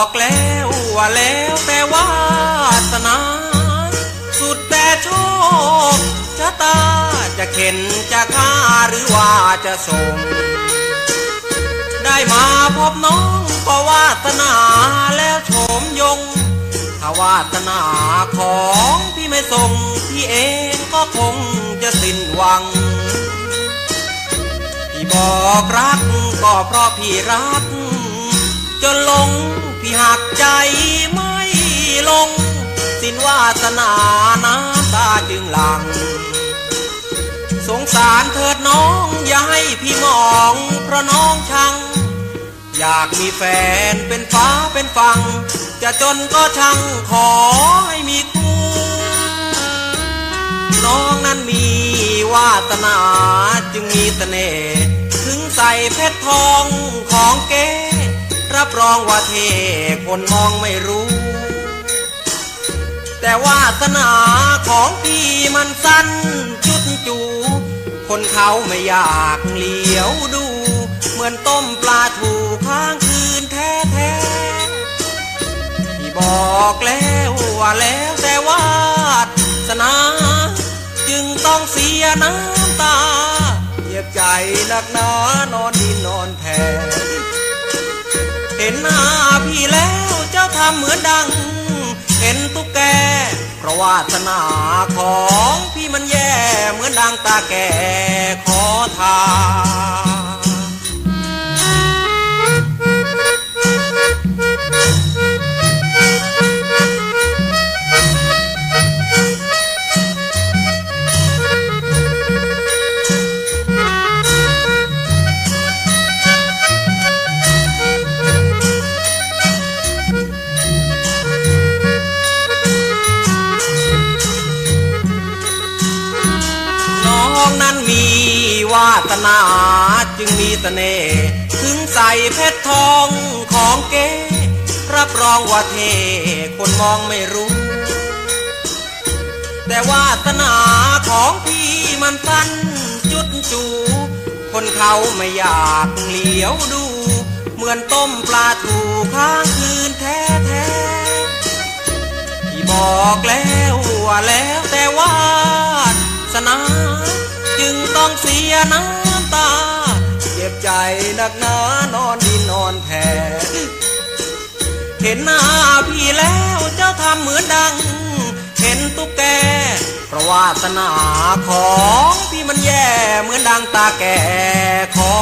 อกแล้วว่าแล้วแต่วาสนา สุดแต่โชคชะตาจะเข็นจะฆ่าหรือว่าจะส่ง ได้มาพบน้องก็วาสนาแล้วโฉมยง ถ้าวาสนาของพี่ไม่ส่งพี่เองก็คงจะสิ้นหวังพี่บอกรักก็เพราะพี่รัก จนหล งพี่หักใจไม่ลง สินวาสนาน้ำตาจึงหลัง สงสารเถิดน้องอย่าให้พี่มองเพราะน้องชัง อยากมีแฟนเป็นฟ้าเป็นฟัง จะจนก็ช่างขอให้มีคู่น้องนั้นมีวาสนาจึงมีเสน่ห์ถึงใส่เพชรทองของเก๋ รับรองว่าเทคนมองไม่รู้ แต่วาสนาของพี่มันสั้นจุดจู คนเขาไม่อยากเหลียวดู เหมือนต้มปลาถูข้างคืนแท้แท้พี่บอกแล้วว่าแล้วแต่วาสนา จึงต้องเสียน้ำตา เจ็บใจหนักหนานอนดินนอนแผ่ เห็นหน้าพี่แล้วเจ้าทำเหมือนดัง เห็นตุ๊กแกเพราะวาสนาของพี่มันแย่เหมือนดังตาแก่ขอทาน องนั้นมีวาสนาจึงมีเสน่ห์ถึงใส่เพชรทองของเก๋รับรองว่าเทคนมองไม่รู้ แต่วาสนาของพี่มันสั้นจุดจู คนเขาไม่อยากเหลียวดู เหมือนต้มปลาถูข้างคืนแท้แท้ๆพี่บอกแล้วว่าแล้ว ต้องเสียน้ำตา เจ็บใจนักหนานอนดินนอนแผ่เห็นหน้าพี่แล้วเจ้าทำเหมือนดัง เห็นตุ๊กแกเพราะวาสนาของพี่มันแย่เหมือนดังตาแก่ขอ